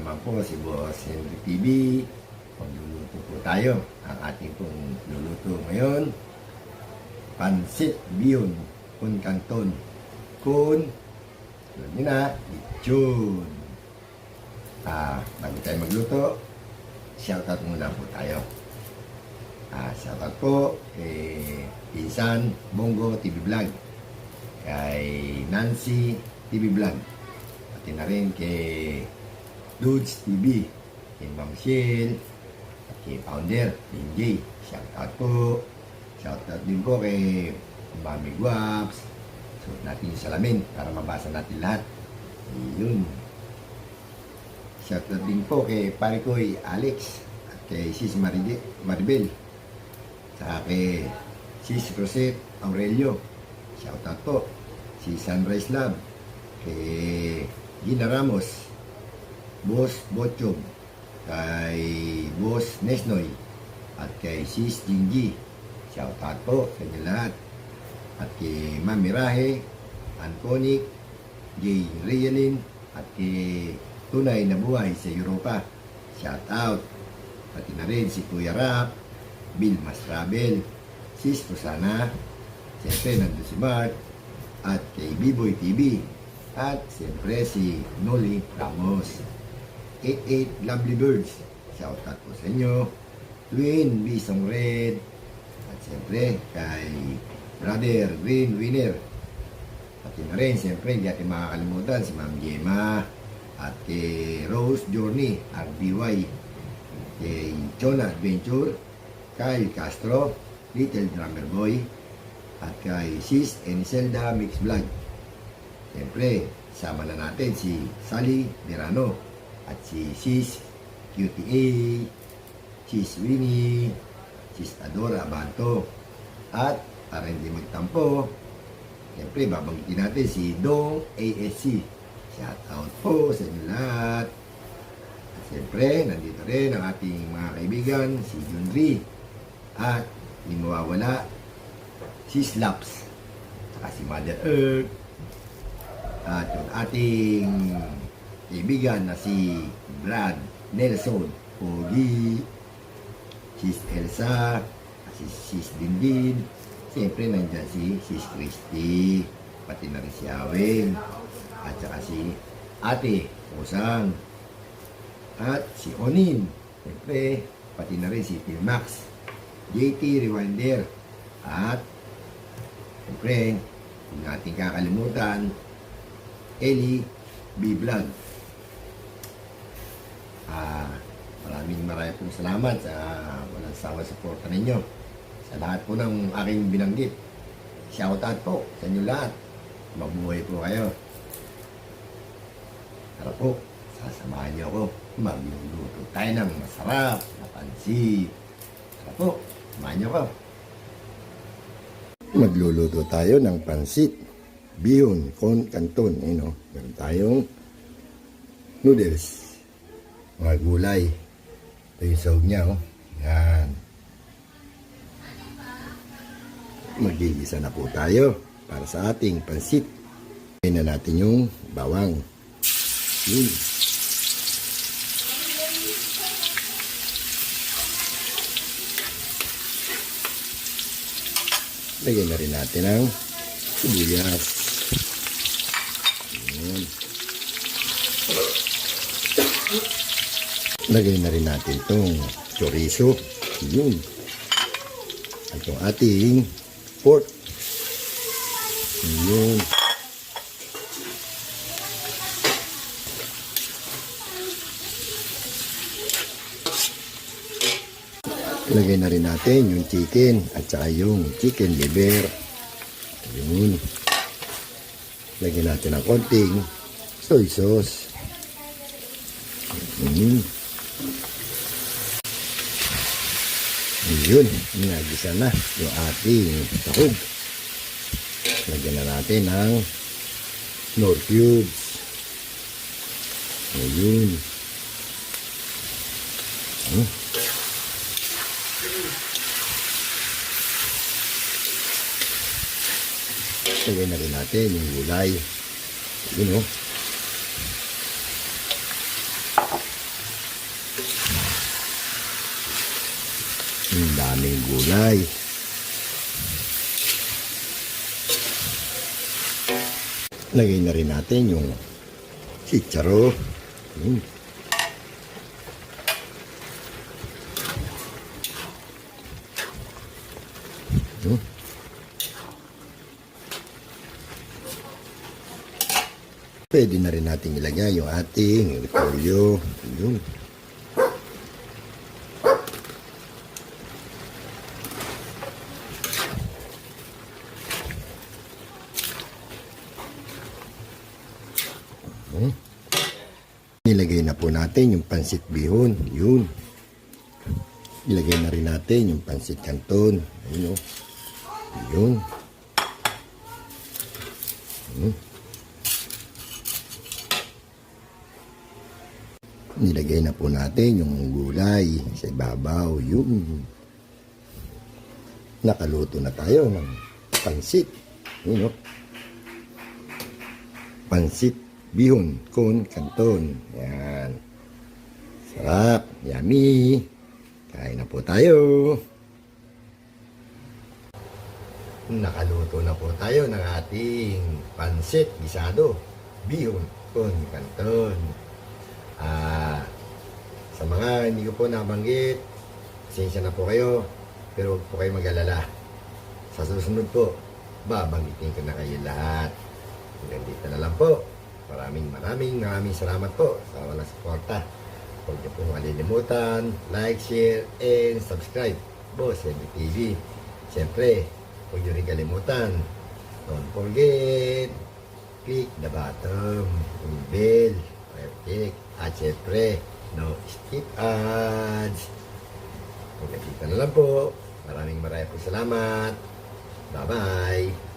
naman po si Boss Henry TV. Magluluto po tayo. Ang ating pong luluto ngayon, Pansit Bihon Kun Canton. Kun, alam niyo na, Lechon. Ah, bago tayo magluto, shoutout muna po tayo. Ah, shoutout po kay Pinsan Bongo TV Vlog, kay Nancy TV Vlog, pati na rin kay Dudes TV, kay Ma'am Shell, at kay Founder, Linjay. Shoutout po. Shoutout din po kay Mami Guaps. Suot natin yung salamin para mabasa natin lahat. Yun. Shoutout din po kay Parikoy Alex at kay Sis Maribel. Saka kay Sis Rosette Aurelio. Shoutout po. Si Sunrise Lab. Kay Gina Ramos. Boss Bochog. Kay Boss Nesnoy. At kay Sis Jinji. Shoutout po sa inyo lahat. At kay Ma'am Mirahe, Anconik, Jay Realin, at kay Tunay na Buhay sa Europa. Shout out. Pati na rin si Kuya Rap, Bill Mastrabel, Sis Rosana, siyempre nandun si Mark, at kay B-Boy TV, at siyempre si Noli Ramos. 88 Lovely Birds, shout out po sa inyo. Twin Bisong Red, at siyempre kay Brother Green Winner. Pati na rin, siyempre, hindi natin makakalimutan si Ma'am Gemma at kay Rose Journey, RBY, kay Jonah Adventure, Kyle Castro, Little Drummer Boy, at kay Sis Eniselda Mix Vlog. Siyempre, sama na natin si Sally Verano at si Sis QTA, Sis Winnie, Sis Adora Abanto, at para hindi magtampo, siyempre babanggitin natin si Dong ASC. Shout out po sa inyo lahat. At siyempre, nandito rin ang ating mga kaibigan, si Junri. At hindi mawawala, si Slaps. Saka si Mother Earth. At yung ating kaibigan na si Brad Nelson Pogi. Sis Elsa. Si Sis Dindin. Siyempre, nandyan si Sis Christy. Pati na rin si Aweng. At saka si Ate Usang. At si Onin. Siyempre, pati na rin si Phil Max. JT Rewinder. At siyempre, hindi natin kakalimutan, Eli B. Vlog. Ah, maraming maraming pong salamat sa walang sawa suporta ninyo. Sa lahat po ng aking binanggit. Shout out po sa inyo lahat. Mabuhay po kayo. Tara po, sasamahan niyo ako. Magluluto tayo ng masarap na pansit. Tara po, samahan niyo ako. Magluluto tayo ng pansit. Bihon, con, canton. Eh, no? Meron tayong noodles. Mga gulay. Ito yung sahog niya, oh. Yan. Magigisa na po tayo para sa ating pansit. Ngayon na natin yung bawang. Yun. Lagyan na rin natin ang sibuyas. Yun. Lagay na rin natin itong chorizo. Yun. At yung ating pork. Yun. Lagay na rin natin yung chicken at saka yung chicken liver. Yun. Lagyan natin ng konting soy sauce. Yun. Yun. Nagisa na yung ating sahog. Lagyan na natin ng nor cubes. Ayun. Hmm. Lagay na rin natin yung gulay. Yun o. Ang daming gulay. Lagay na rin natin yung chicharo. Mm. Mm. Pwede na rin natin ilagay yung ating repolyo. Yun. Nilagay na po natin yung pansit bihon. Yun. Ilagay na rin natin yung pansit canton. Ayun o. Yun. Hmm. Nilagay na po natin yung gulay sa ibabaw. Yun. Nakaluto na tayo ng pansit. Yun o. Pansit bihon con canton. Yan. Sarap. Yummy. Kain na po tayo. Nakaluto na po tayo ng ating pansit gisado. Bihon con canton. Ah, sa mga hindi ko po nabanggit, pasensya na po kayo, pero huwag po kayo mag-alala. Sa susunod po, babanggitin ko na kayo lahat. Hanggang dito na lang po. Maraming maraming maraming salamat po sa walang suporta. Huwag niyo pong malilimutan, like, share, and subscribe. Boss TV. Siyempre, huwag niyo rin kalimutan. Don't forget, click the button, yung bell, click, at siyempre, no skip ads. Hanggang dito na lang po. Maraming maraming po salamat. Bye-bye.